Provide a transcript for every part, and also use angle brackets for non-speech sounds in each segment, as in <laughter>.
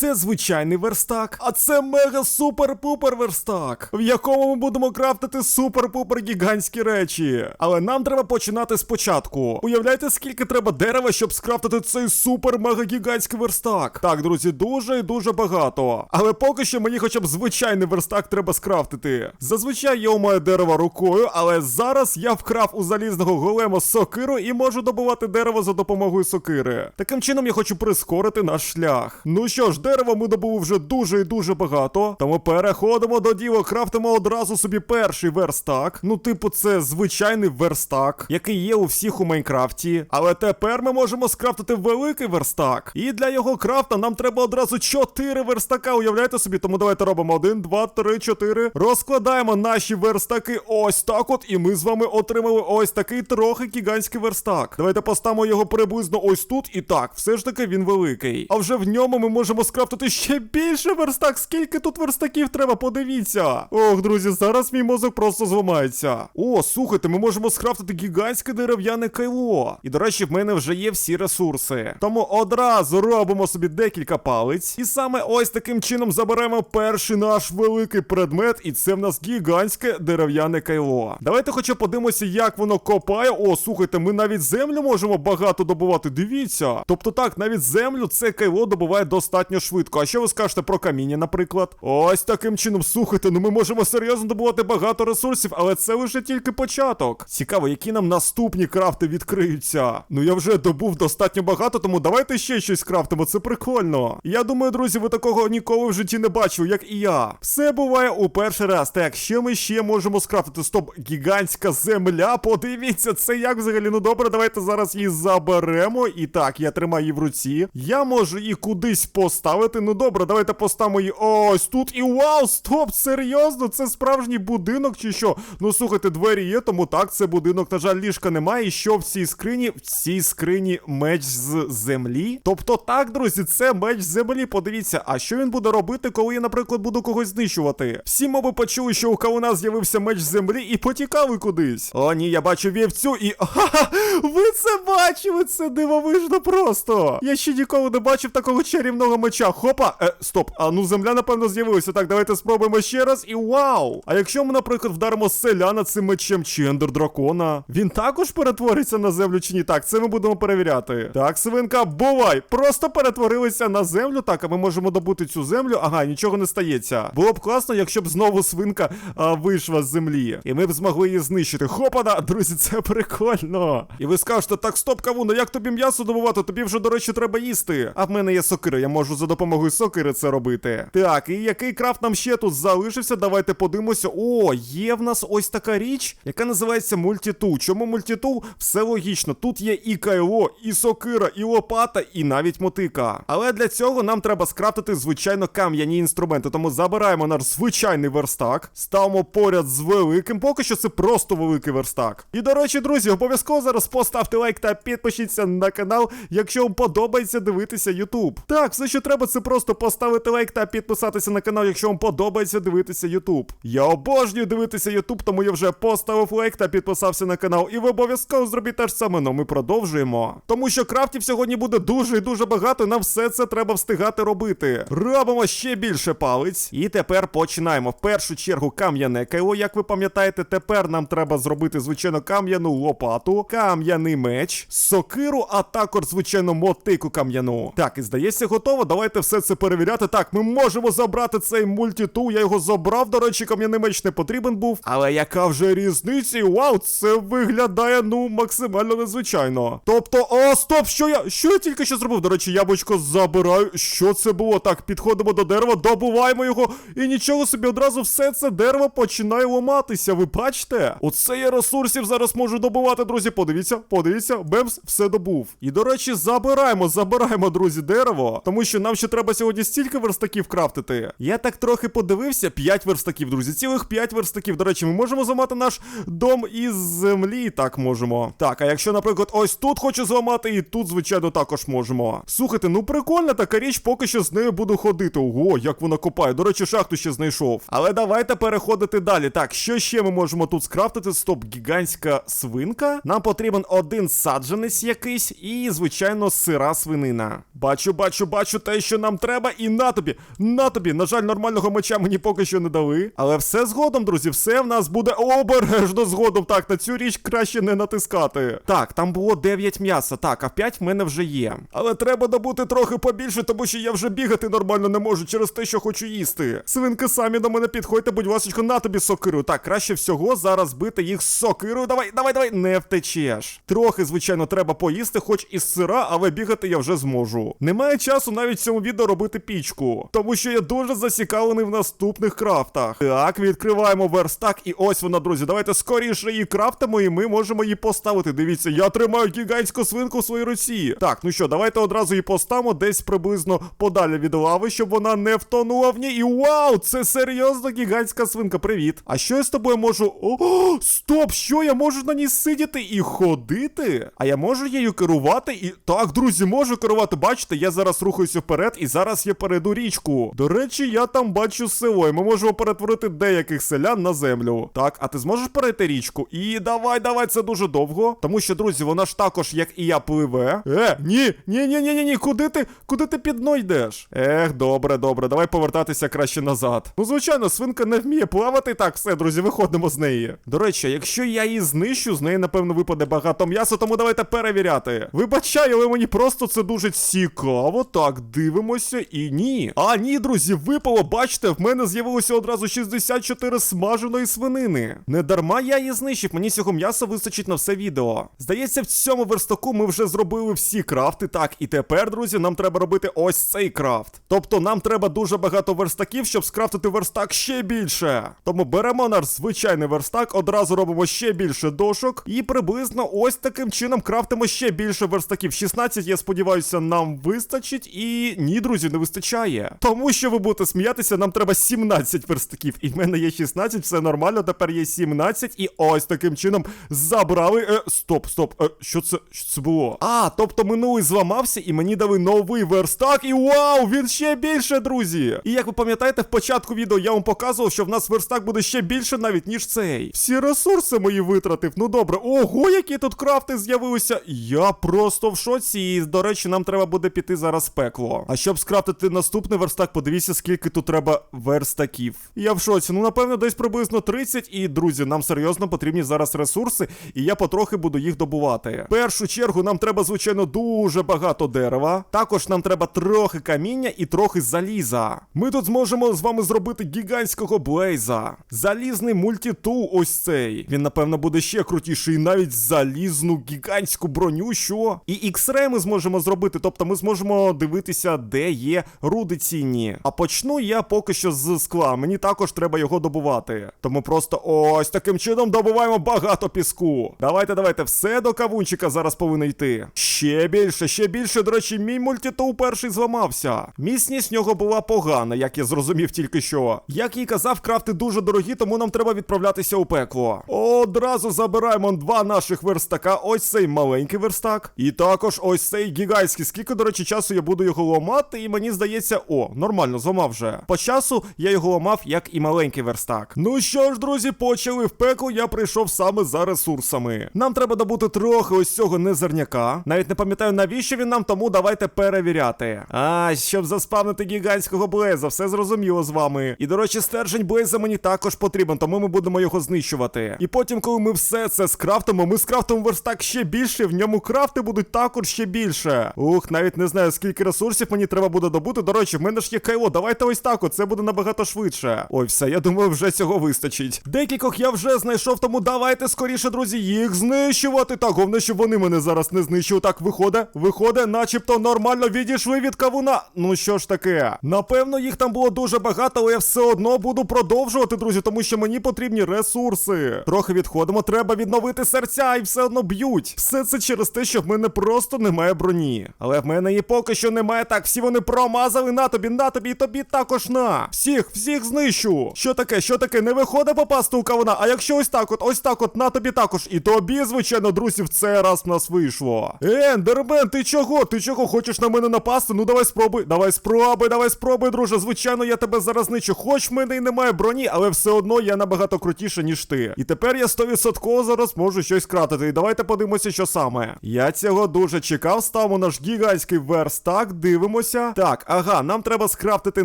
Це звичайний верстак, а це мега супер-пупер верстак, в якому ми будемо крафтити супер-пупер гігантські речі. Але нам треба починати спочатку. Уявляєте, скільки треба дерева, щоб скрафтити цей супер-мега гігантський верстак? Так, друзі, дуже і дуже багато. Але поки що мені хоча б звичайний верстак треба скрафтити. Зазвичай я умаю дерево рукою, але зараз я вкрав у залізного голема сокиру і можу добувати дерево за допомогою сокири. Таким чином я хочу прискорити наш шлях. Ну що ж, дерева ми добули вже дуже і дуже багато. Тому переходимо до діла, крафтимо одразу собі перший верстак. Ну, типу, це звичайний верстак, який є у всіх у Майнкрафті. Але тепер ми можемо скрафтити великий верстак. І для його крафта нам треба одразу 4 верстака. Уявляєте собі, тому давайте робимо 1, 2, 3, 4. Розкладаємо наші верстаки ось так от. І ми з вами отримали ось такий трохи гігантський верстак. Давайте поставимо його приблизно ось тут. І так, все ж таки він великий. А вже в ньому ми можемо скрафтити ще більше верстак. Скільки тут верстаків треба, подивіться. Ох, друзі, зараз мій мозок просто зламається. О, слухайте, ми можемо скрафтити гігантське дерев'яне кайло. І, до речі, в мене вже є всі ресурси. Тому одразу робимо собі декілька палиць. І саме ось таким чином заберемо перший наш великий предмет, і це в нас гігантське дерев'яне кайло. Давайте хоча подивимося, як воно копає. О, слухайте, ми навіть землю можемо багато добувати. Дивіться. Тобто так, навіть землю це кайло добуває достатньо швидко. А що ви скажете про каміння, наприклад? Ось таким чином, слухайте, ну ми можемо серйозно добувати багато ресурсів, але це лише тільки початок. Цікаво, які нам наступні крафти відкриються. Ну я вже добув достатньо багато, тому давайте ще щось крафтимо. Це прикольно. Я думаю, друзі, ви такого ніколи в житті не бачили, як і я. Все буває у перший раз. Так, що ми ще можемо скрафтити? Стоп, гігантська земля. Подивіться, це як взагалі. Ну добре, давайте зараз її заберемо. І так, я тримаю її в руці. Я можу її кудись поставити. Ну добре, давайте поставимо її ось тут. І вау, стоп, серйозно, це справжній будинок чи що? Ну слухайте, двері є, тому так, це будинок. На жаль, ліжка немає. І що в цій скрині? В цій скрині меч з землі. Тобто, так, друзі, це меч з землі. Подивіться, а що він буде робити, коли я, наприклад, буду когось знищувати? Всі, моби, почули, що у кавуна з'явився меч з землі і потікали кудись. О, ні, я бачу вівцю і. <laughs> Ха-ха! Ви це бачили? Це дивовижно просто. Я ще ніколи не бачив такого чарівного меча. Хопа! Е, стоп, а ну земля, напевно, з'явилася. Так, давайте спробуємо ще раз і вау! А якщо ми, наприклад, вдаримо селяна цим мечем чи ендер дракона, він також перетвориться на землю чи ні? Так, це ми будемо перевіряти. Так, свинка, бувай! Просто перетворилися на землю. Так, а ми можемо добути цю землю. Ага, нічого не стається. Було б класно, якщо б знову свинка а, вийшла з землі. І ми б змогли її знищити. Хопана! Друзі, це прикольно. І ви скажете, так, стоп, кавуна, як тобі м'ясо добувати? Тобі вже, до речі, треба їсти. А в мене є сокира, я можу за допомогою сокири це робити. Так, і який крафт нам ще тут залишився? Давайте подивимося. О, є в нас ось така річ, яка називається мультитул. Чому мультитул? Все логічно. Тут є і кайло, і сокира, і лопата, і навіть мотика. Але для цього нам треба скрафтити, звичайно, кам'яні інструменти. Тому забираємо наш звичайний верстак, ставимо поряд з великим. Поки що це просто великий верстак. І до речі, друзі, обов'язково зараз поставте лайк та підпишіться на канал, якщо вам подобається дивитися YouTube. Так, все, що треба, це просто поставити лайк та підписатися на канал, якщо вам подобається дивитися YouTube. Я обожнюю дивитися YouTube, тому я вже поставив лайк та підписався на канал. І ви обов'язково зробіть те ж саме. Ну ми продовжуємо. Тому що крафтів сьогодні буде дуже і дуже багато, і нам все це треба встигати робити. Робимо ще більше палиць. І тепер починаємо. В першу чергу кам'яне кайло, як ви пам'ятаєте, тепер нам треба зробити, звичайно, кам'яну лопату, кам'яний меч, сокиру, а також, звичайно, мотику кам'яну. Так, і здається, готово. Давайте все це перевіряти. Так, ми можемо забрати цей мультитул. Я його забрав. До речі, кам'яний меч не потрібен був. Але яка вже різниця? Вау, це виглядає, ну, максимально незвичайно. Тобто, о, стоп, що я? Що я тільки що зробив? До речі, яблучко забираю. Що це було? Так, підходимо до дерева, добуваємо його. І нічого собі одразу все це дерево починає ламатися. Ви бачите? Оце я ресурсів зараз можу добувати, друзі. Подивіться, подивіться, Бемс все добув. І до речі, забираємо, забираємо, друзі, дерево. Тому що нам ще треба сьогодні стільки верстаків крафтити. Я так трохи подивився. 5 верстаків, друзі. Цілих 5 верстаків. До речі, ми можемо зламати наш дом із землі. Так можемо. Так, а якщо, наприклад, ось тут хочу зламати, і тут, звичайно, також можемо. Слухайте, ну прикольна така річ, поки що з нею буду ходити. Ого, як вона копає. До речі, шахту ще знайшов. Але давайте переходити далі. Так, що ще ми можемо тут скрафтити? Стоп, гігантська свинка. Нам потрібен один саджанець якийсь, і, звичайно, сира свинина. Бачу, бачу, бачу те, що нам треба, і на тобі, на тобі. На жаль, нормального меча мені поки що не дали. Але все згодом, друзі, все в нас буде обережно згодом. Так, на цю річ краще не натискати. Так, там було 9 м'яса. Так, а 5 в мене вже є. Але треба добути трохи побільше, тому що я вже бігати нормально не можу через те, що хочу їсти. Свинки самі до мене підходьте, будь ласка, на тобі сокиру. Так, краще всього зараз бити їх з сокирою. Давай, давай, давай, не втечеш. Трохи, звичайно, треба поїсти, хоч із сира, але бігати я вже зможу. Немає часу навіть в цьому відео робити пічку, тому що я дуже зацікавлений в наступних крафтах. Так, відкриваємо верстак, і ось вона, друзі. Давайте скоріше її крафтимо, і ми можемо її поставити. Дивіться, я тримаю гігантську свинку в своїй руці. Так, ну що, давайте одразу її поставимо десь приблизно подалі від лави, щоб вона не втонула в ній. І вау, це серйозно гігантська свинка. Привіт. А що я з тобою можу. О, стоп! Що я можу на ній сидіти і ходити? А я можу її керувати і. Так, друзі, можу керувати. Бачите, я зараз рухаюся вперед, і зараз я перейду річку. До речі, я там бачу село, і ми можемо перетворити деяких селян на землю. Так, а ти зможеш перейти річку? І давай, давай, це дуже довго. Тому що, друзі, вона ж також, як і я, пливе. Е, ні, ні, ні, ні, ні, ні, куди ти? Куди ти під дно йдеш? Ех, добре, добре, давай повертатися краще назад. Ну, звичайно, свинка не вміє плавати. Так, все, друзі, виходимо з неї. До речі, якщо я її знищу, з неї, напевно, випаде багато м'яса, тому давайте перевіряти. Вибачаю, але мені просто це дуже цікаво. Так, дивимося і ні. А, ні, друзі, випало, бачите, в мене з'явилося одразу 64 смаженої свинини. Не дарма я її знищив, мені цього м'яса вистачить на все відео. Здається, в цьому верстаку ми вже зробили всі крафти. Так, і тепер, друзі, нам треба робити ось цей крафт. Тобто нам треба дуже багато верстаків, щоб скрафтити верстак ще більше. Тому беремо наш звичайний верстак, одразу робимо ще більше дошок, і приблизно ось таким чином крафтимо ще більше верстаків. 16, я сподіваюся, нам вистачить. І ні, друзі, не вистачає. Тому що ви будете сміятися, нам треба 17 верстаків. І в мене є 16, все нормально, тепер є 17. І ось таким чином забрали. Е, стоп, стоп. Е, що це що це було? А, тобто минулий зламався, і мені дали новий верстак. І вау, він ще більше, друзі. І як ви пам'ятаєте, в початку відео я вам показував, що в нас верстак буде ще більше навіть, ніж цей. Всі ресурси мої витратив. Ну добре, ого, які тут крафти з'явилися. Я просто в шоці. І, до речі, нам треба буде піти зараз в пекло. А щоб скрафтити наступний верстак, подивіться, скільки тут треба верстаків. Я в шоці. Ну, напевно, десь приблизно 30. І, друзі, нам серйозно потрібні зараз ресурси, і я потрохи буду їх добувати. В першу чергу нам треба, звичайно, дуже багато дерева. Також нам треба трохи каміння і трохи заліза. Ми тут зможемо з вами зробити гігантського блейза. Залізний мультитул ось цей. Він, напевно, буде ще крутіший. І навіть залізну гігантську броню, що? І ікс-рей ми зможемо зробити. Тобто ми зможемо дивитися, де є руди цінні. А почну я поки що з скла. Мені також треба його добувати. Тому просто ось таким чином добуваємо багато піску. Давайте, давайте, все до кавунчика зараз повинно йти. Ще більше, ще більше. До речі, мій мультитул перший зламався. Міцність в нього була погана, як я зрозумів тільки що. Як і казав, крафти дуже дорогі, тому нам треба відправлятися у пекло. Одразу забираємо два наших верстака. Ось цей маленький верстак. І також ось цей гігантський. Скільки, до речі, часу я буду його ламати, і мені здається, о, нормально, зламав вже. По часу я його ламав, як і маленький верстак. Ну що ж, друзі, почали в пекло. Я прийшов саме за ресурсами. Нам треба добути трохи ось цього незерняка. Навіть не пам'ятаю, навіщо він нам, тому давайте перевіряти. А, щоб заспавнити гігантського блейза, все зрозуміло з вами. І до речі, стержень блейза мені також потрібен, тому ми будемо його знищувати. І потім, коли ми все це скрафтимо, ми скрафтимо верстак ще більше, в ньому крафти будуть також ще більше. Ух, навіть не знаю, скільки ресурсів мені треба буде добути. До речі, в мене ж є кайло. Давайте ось так, от, це буде набагато швидше. Ой, все, я думаю, вже цього вистачить. Декількох я вже знайшов, тому давайте скоріше, друзі, їх знищувати. Так, головне, щоб вони мене зараз не знищили. Так, виходить, виходить, начебто нормально відійшли від кавуна. Ну що ж таке? Напевно, їх там було дуже багато, але я все одно буду продовжувати, друзі, тому що мені потрібні ресурси. Трохи відходимо, треба відновити серця і все одно б'ють. Все це через те, що в мене просто немає броні. Але в мене її поки що немає. Так, всі вони промазали на тобі, на тобі і тобі також на. Всіх, всіх знищу. Що таке, що таке? Не виходить попасти у кавуна. А якщо ось так, от, ось так, от на тобі також. І тобі, звичайно, друзі, в цей раз в нас вийшло. Ендермен, ти чого? Ти чого хочеш на мене напасти? Ну давай спробуй, давай спробуй, давай спробуй, друже. Звичайно, я тебе зараз знищу. Хоч в мене і немає броні, але все одно я набагато крутіше, ніж ти. І тепер я 100% зараз можу щось кратити. І давайте подивимося, що саме. Я цього дуже чекав. Ставимо наш гігантський верстак, дивимося. Подивимося. Так, ага, нам треба скрафтити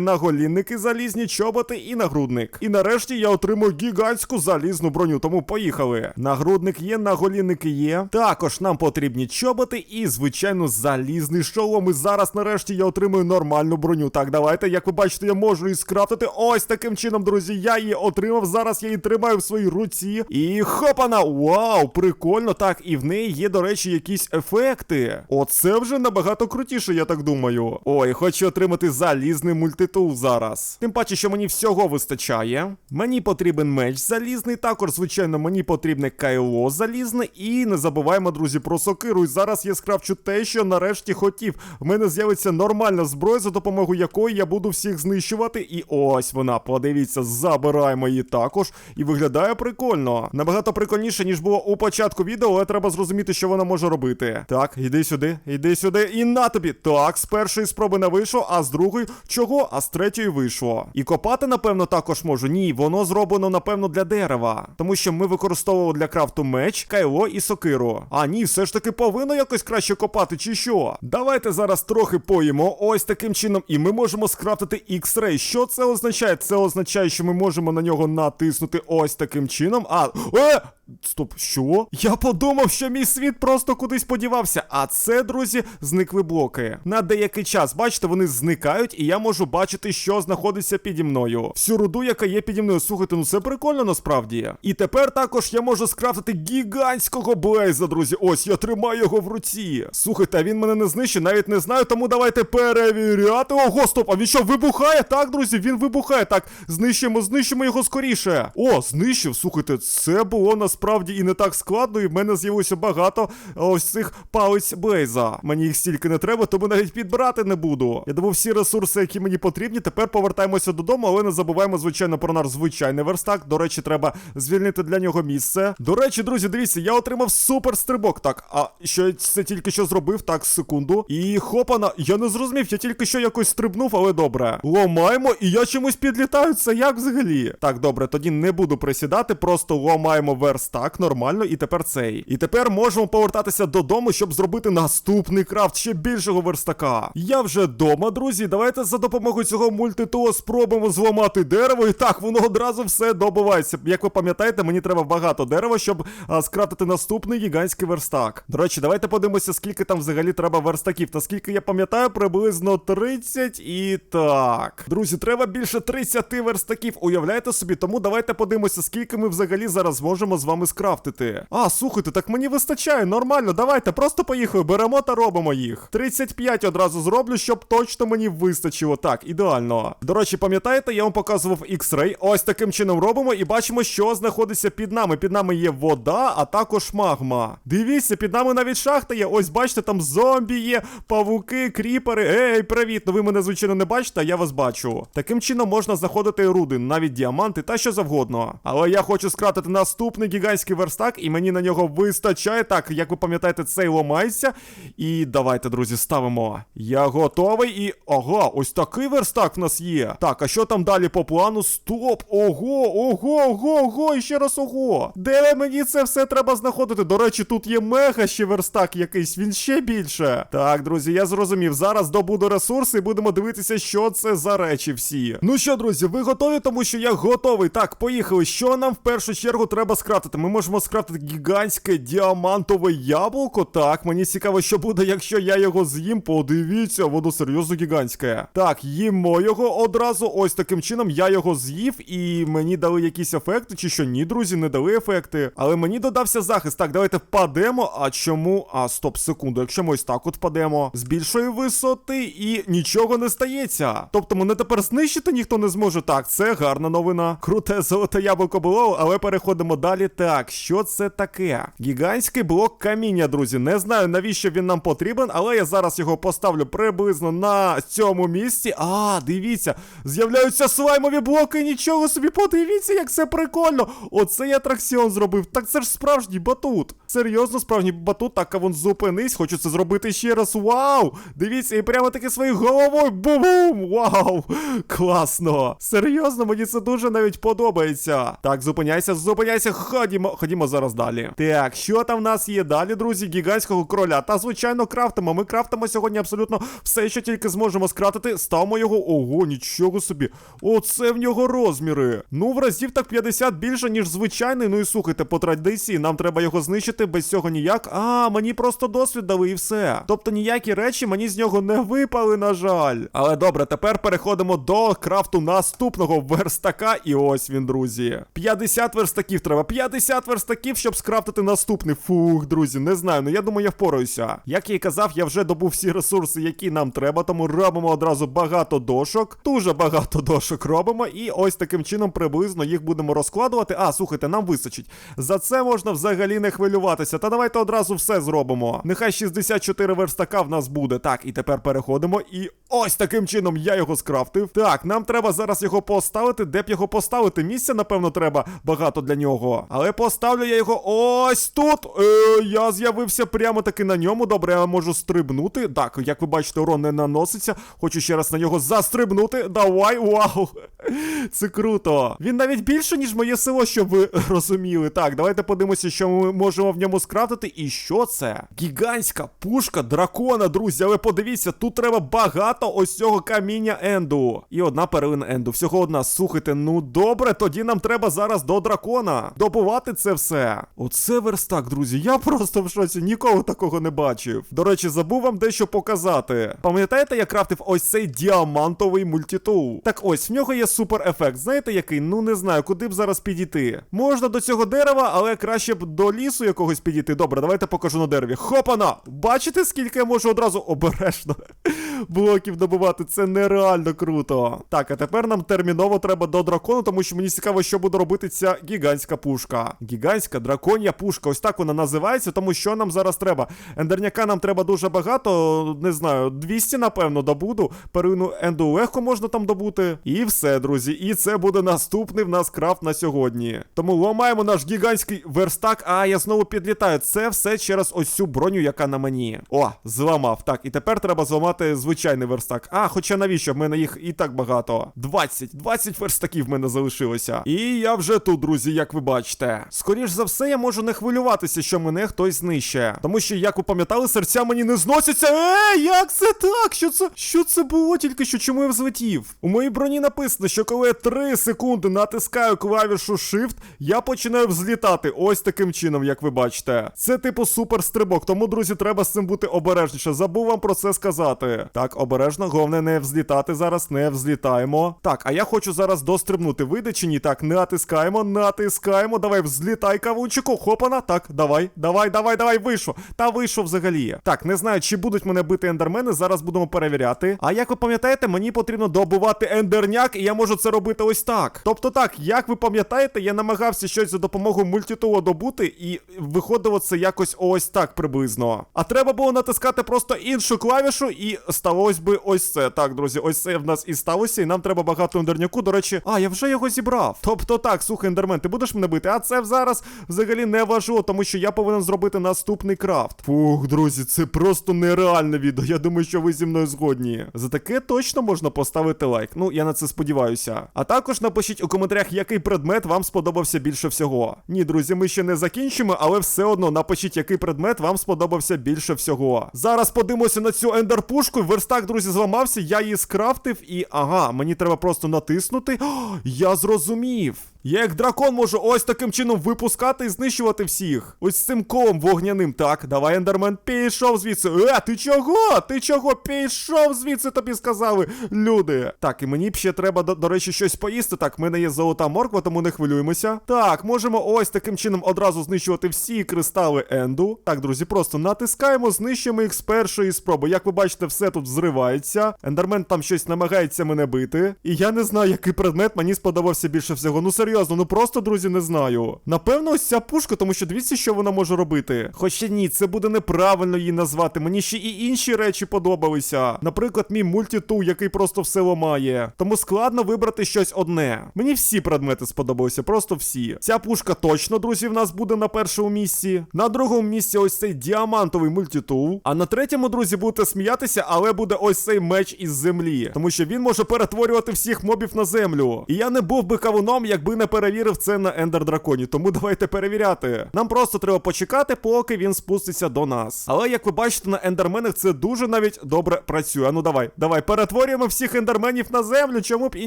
наголінники залізні, чоботи і нагрудник. І нарешті я отримую гігантську залізну броню, тому поїхали. Нагрудник є, наголінники є. Також нам потрібні чоботи і, звичайно, залізний шолом. І зараз нарешті я отримую нормальну броню. Так, давайте, як ви бачите, я можу її скрафтити ось таким чином, друзі. Я її отримав. Зараз я її тримаю в своїй руці. І хопана! Вау, прикольно. Так, і в неї є, до речі, якісь ефекти. Оце вже набагато крутіше, я так думаю. Ой, хочу отримати залізний мультитул зараз. Тим паче, що мені всього вистачає. Мені потрібен меч залізний. Також, звичайно, мені потрібне кайло залізне. І не забуваємо, друзі, про сокиру. І зараз я скрафчу те, що нарешті хотів. В мене з'явиться нормальна зброя, за допомогою якої я буду всіх знищувати. І ось вона, подивіться, забираємо її також. І виглядає прикольно. Набагато прикольніше, ніж було у початку відео, але треба зрозуміти, що вона може робити. Так, іди сюди, іди сюди, і на тобі. Так, з першої спроби не вийшло, а з другої чого? А з третьої вийшло. І копати, напевно, також можу. Ні, воно зроблено, напевно, для дерева. Тому що ми використовували для крафту меч, кайло і сокиру. А ні, все ж таки повинно якось краще копати, чи що? Давайте зараз трохи поїмо ось таким чином, і ми можемо скрафтити X-Ray. Що це означає? Це означає, що ми можемо на нього натиснути ось таким чином. А. Е! Стоп, що? Я подумав, що мій світ просто кудись подівався. А це, друзі, зникли блоки. На деякий час, бачите, вони зникають, і я можу бачити, що знаходиться піді мною. Всю руду, яка є піді мною. Слухайте, ну це прикольно насправді. І тепер також я можу скрафтити гігантського блейза, друзі. Ось я тримаю його в руці. Слухайте, а він мене не знищить, навіть не знаю, тому давайте перевіряти. Ого, стоп, а він що вибухає? Так, друзі, він вибухає. Так, знищимо, знищимо його скоріше. О, знищив. Слухайте, це було насправді і не так складно, і в мене з'явилося багато ось цих палець Блейза. Мені їх стільки не треба, тому навіть підбирати не буду. Я добув всі ресурси, які мені потрібні. Тепер повертаємося додому, але не забуваємо, звичайно, про наш звичайний верстак. До речі, треба звільнити для нього місце. До речі, друзі, дивіться, я отримав супер стрибок. Так, а що це тільки що зробив? Так, секунду. І хопана, я не зрозумів, я тільки що якось стрибнув, але добре. Ломаємо, і я чомусь підлітаю. Це як взагалі? Так, добре, тоді не буду присідати, просто ломаємо верстак нормально, і тепер цей. І тепер можемо повертатися додому, щоб зробити наступний крафт ще більшого верстака. Я вже вдома, друзі. Давайте за допомогою цього мультитула спробуємо зламати дерево. І так, воно одразу все добивається. Як ви пам'ятаєте, мені треба багато дерева, щоб а, скрафтити наступний гігантський верстак. До речі, давайте подивимося, скільки там взагалі треба верстаків. Наскільки я пам'ятаю, приблизно 30 і так. Друзі, треба більше 30 верстаків. Уявляєте собі, тому давайте подивимося, скільки ми взагалі зараз зможемо з вами скрафтити. А, слухайте, так мені вистачає, нормально, давайте, просто поїхали, беремо та робимо їх. 35 одразу зроблю, щоб точно мені вистачило. Так, ідеально. До речі, пам'ятаєте, я вам показував X-Ray. Ось таким чином робимо і бачимо, що знаходиться під нами. Під нами є вода, а також магма. Дивіться, під нами навіть шахта є. Ось бачите, там зомбі є, павуки, кріпери. Ей, привіт! Ну ви мене, звичайно, не бачите, а я вас бачу. Таким чином можна знаходити руди, навіть діаманти та що завгодно. Але я хочу скратити наступний гігантський верстак, і мені на нього вистачає. Так, як ви пам'ятаєте, цей ламається. І давайте, друзі, ставимо. Я готовий і. Ага, ось такий верстак в нас є. Так, а що там далі по плану? Стоп! Ого, ого, ого, ого, і ще раз ого. Де мені це все треба знаходити? До речі, тут є мега ще верстак якийсь, він ще більше. Так, друзі, я зрозумів. Зараз добуду ресурси і будемо дивитися, що це за речі всі. Ну що, друзі, ви готові, тому що я готовий. Так, поїхали. Що нам в першу чергу треба скрафтити? Ми можемо скрафтити гігантське діамантове яблуко. Так, мені цікаво, що буде, якщо я його з'їм. Подивіться, воно серйозно гігантське. Так, їмо його одразу. Ось таким чином я його з'їв, і мені дали якісь ефекти, чи що ні, друзі, не дали ефекти. Але мені додався захист. Так, давайте впадемо. А чому? А, стоп, секунду. Якщо ми ось так от впадемо з більшої висоти і нічого не стається. Тобто мене тепер знищити ніхто не зможе. Так, це гарна новина. Круте золоте яблуко було, але переходимо далі. Так, що це таке? Гігантський блок каміння, друзі. Не знаю, навіщо він нам потрібен, але я зараз його поставлю приблизно на цьому місці. А, дивіться, з'являються слаймові блоки. Нічого собі, подивіться, як це прикольно. Оцей атракціон зробив. Так це ж справжній батут. Серйозно, справжній батут, так а вон зупинись, хочу це зробити ще раз. Вау! Дивіться, і прямо таки своєю головою. Бум! Вау! Класно! Серйозно, мені це дуже навіть подобається. Так, зупиняйся, зупиняйся, ходімо, ходімо зараз далі. Так, що там в нас є далі, друзі? Гігантського кроля. Та звичайно, крафтимо. Ми крафтимо сьогодні абсолютно все, що тільки зможемо скрафтити. Ставимо його. Ого, нічого собі. Оце в нього розміри. Ну, в разів так 50 більше, ніж звичайний. Ну і слухайте, по традиції нам треба його знищити без цього ніяк. А, мені просто досвід дали і все. Тобто ніякі речі мені з нього не випали, на жаль. Але добре, тепер переходимо до крафту наступного верстака. І ось він, друзі. 50 верстаків треба. 50 верстаків, щоб скрафтити наступний. Фух, друзі, не знаю. Ну я думаю, я впораюся. Як я і казав, я вже добув всі ресурси, які нам треба, тому робимо одразу багато дошок. Дуже багато дошок робимо. І ось таким чином приблизно їх будемо розкладувати. А, слухайте, нам вистачить. За це можна взагалі не хвилюватися. Та давайте одразу все зробимо. Нехай 64 верстака в нас буде. Так, і тепер переходимо. І ось таким чином я його скрафтив. Так, нам треба зараз його поставити. Де б його поставити? Місця, напевно, треба багато для нього. Але поставлю я його ось тут. Е, я з'явився прямо таки на ньому. Добре, я можу стрибнути. Так, як ви бачите, урон не наноситься. Хочу ще раз на нього застрибнути. Давай, вау! <laughs> Це круто. Він навіть більше, ніж моє село, щоб ви <laughs> розуміли. Так, давайте подивимося, що ми можемо в ньому скрафтити. І що це? Гігантська пушка дракона, друзі. Але подивіться, тут треба багато ось цього каміння Енду. І одна перлина Енду. Всього одна. Слухайте, ну добре, тоді нам треба зараз до дракона. Добувати це все. Оце верстак, друзі. Я просто в шоці, ніколи такого не бачив. До речі, забув вам дещо показати. Пам'ятаєте, я крафтив ось цей діамантовий мультитул? Так ось, в нього є супер ефект. Знаєте який? Ну не знаю, куди б зараз підійти. Можна до цього дерева, але краще б до лісу якогось підійти. Добре, давайте покажу на дереві. Хопана! Бачите, скільки я можу одразу обережно <laughs> блоків добувати? Це нереально круто. Так, а тепер нам терміново треба до дракону, тому що мені цікаво, що буде робити ця гігантська пушка. Гігантська драконья пушка. Ось так вона називається, тому що нам зараз треба. Ендерняка нам треба дуже багато, не знаю, 200, напевно, добуду. Первину енду легко можна там добути. І все, друзі. І це буде наступний в нас крафт на сьогодні. Тому ламаємо наш гігантський верстак. А, я знову підлітаю. Це все через ось цю броню, яка на мені. О, зламав. Так, і тепер треба зламати звичайний верстак. А, хоча навіщо? В мене їх і так багато. 20, 20 верстаків в мене залишилося. І я вже тут, друзі, як ви бачите. Скоріш за все, я можу не хвилюватися, що мене хтось знищує. Тому що, як ви пам'ятали, серця мені не зносяться. Е, як це так? Що це? Що це було тільки що? Чому я взлетів? У моїй броні написано, що коли я 3 секунди натискаю клавішу Shift, я починаю взлітати. Ось таким чином, як ви бачите. Це типу супер стрибок, тому, друзі, треба з цим бути обережніше. Забув вам про це сказати. Так, обережно, головне не взлітати зараз, не взлітаємо. Так, а я хочу зараз дострибнути. Вийде чи ні? Так, натискаємо, натискаємо. Давай, взлітай, кавунчику. Хопана. Так, давай, давай, давай, давай, вийшов. Та вийшов взагалі. Так, не знаю, чи будуть мене бити ендермени. Зараз будемо перевіряти. А як ви пам'ятаєте, мені потрібно добувати ендерняк, і я можу це робити ось так. Тобто, так, як ви пам'ятаєте, я намагався щось за допомогою мультитулу добути, і виходило це якось ось так приблизно. А треба було натискати просто іншу клавішу, і сталося би ось це. Так, друзі, ось це в нас і сталося, і нам треба багато ендерняку. До речі, а я вже його зібрав. Тобто так, слухай, ендермен, ти будеш мене бити? А це зараз взагалі не важливо, тому що я повинен зробити наступний крафт. Фух, друзі, це просто нереальне відео. Я думаю, що ви зі мною згодні. За таке точно можна поставити лайк. Ну, я на це сподіваюся. А також напишіть у коментарях, який предмет вам сподобався більше всього. Ні, друзі, ми ще не закінчимо, але все одно напишіть, який предмет вам сподобався більше всього. Зараз подивимося на цю ендерпушку. Верстак, друзі, зламався, я її скрафтив і ага, мені треба просто натиснути. О, <gasps> я зрозумів. Я як дракон можу ось таким чином випускати і знищувати всіх. Ось цим колом вогняним. Так, давай, ендермен, пішов звідси. Е, ти чого? Ти чого? Пішов звідси, тобі сказали, люди. Так, і мені б ще треба, до, до речі, щось поїсти. Так, в мене є золота морква, тому не хвилюємося. Так, можемо ось таким чином одразу знищувати всі кристали енду. Так, друзі, просто натискаємо, знищуємо їх з першої спроби. Як ви бачите, все тут взривається. Ендермен там щось намагається мене бити. І я не знаю, який предмет мені сподобався більше всього. Ну серйозно серйозно, ну просто, друзі, не знаю. Напевно, ось ця пушка, тому що дивіться, що вона може робити. Хоча ні, це буде неправильно її назвати. Мені ще і інші речі подобалися. Наприклад, мій мультитул, який просто все ламає. Тому складно вибрати щось одне. Мені всі предмети сподобалися, просто всі. Ця пушка точно, друзі, в нас буде на першому місці. На другому місці ось цей діамантовий мультитул. А на третьому, друзі, будете сміятися, але буде ось цей меч із землі. Тому що він може перетворювати всіх мобів на землю. І я не був би кавуном, якби не перевірив це на ендер драконі. Тому давайте перевіряти. Нам просто треба почекати, поки він спуститься до нас. Але як ви бачите, на ендерменах це дуже навіть добре працює. А ну давай, давай, перетворюємо всіх ендерменів на землю, чому б і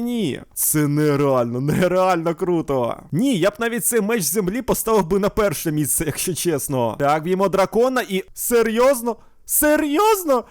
ні. Це нереально, нереально круто. Ні, я б навіть цей меч землі поставив би на перше місце, якщо чесно. Так, б'ємо дракона і. Серйозно? Серйозно?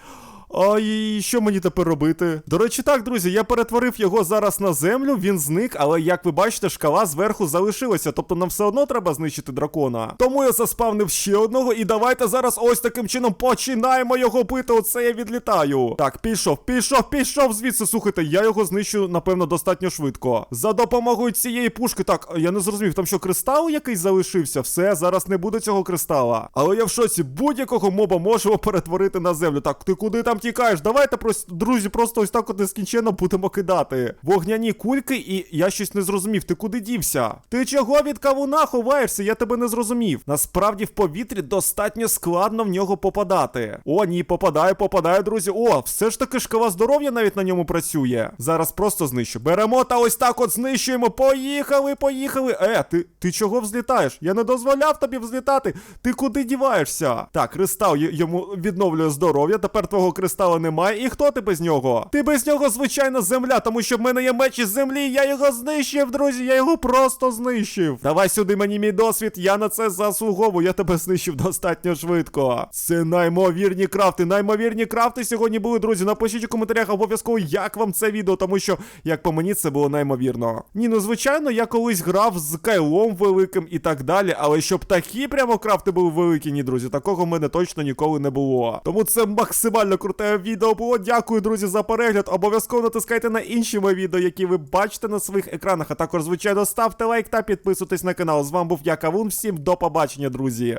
А і що мені тепер робити? До речі, так, друзі, я перетворив його зараз на землю, він зник, але як ви бачите, шкала зверху залишилася, тобто нам все одно треба знищити дракона. Тому я заспавнив ще одного, і давайте зараз ось таким чином починаємо його бити. Оце я відлітаю. Так, пішов, пішов, пішов звідси. Слухайте, я його знищу, напевно, достатньо швидко. За допомогою цієї пушки. Так, я не зрозумів, там що кристал якийсь залишився? Все, зараз не буде цього кристала. Але я в шоці будь-якого моба можемо перетворити на землю. Так, ти куди там тікаєш? Давайте просто, друзі, просто ось так от нескінченно будемо кидати. Вогняні кульки, і я щось не зрозумів. Ти куди дівся? Ти чого від кавуна ховаєшся? Я тебе не зрозумів. Насправді в повітрі достатньо складно в нього попадати. О, ні, попадає, попадає, друзі. О, все ж таки шкала здоров'я навіть на ньому працює. Зараз просто знищу. Беремо та ось так от знищуємо. Поїхали, поїхали. Е, ти, ти чого взлітаєш? Я не дозволяв тобі взлітати. Ти куди діваєшся? Так, кристал йому відновлює здоров'я. Тепер твого кристала немає. І хто ти без нього? Ти без нього, звичайно, земля, тому що в мене є меч із землі. Я його знищив, друзі. Я його просто знищив. Давай сюди мені мій досвід. Я на це заслуговую. Я тебе знищив достатньо швидко. Це наймовірні крафти. Наймовірні крафти сьогодні були, друзі. Напишіть у коментарях обов'язково, як вам це відео, тому що, як по мені, це було неймовірно. Ні, ну звичайно, я колись грав з кайлом великим і так далі, але щоб такі прямо крафти були великі, ні, друзі, такого в мене точно ніколи не було. Тому це максимально круте відео було. Дякую, друзі, за перегляд. Обов'язково натискайте на інші мої відео, які ви бачите на своїх екранах. А також, звичайно, ставте лайк та підписуйтесь на канал. З вами був я Кавун. Всім до побачення, друзі.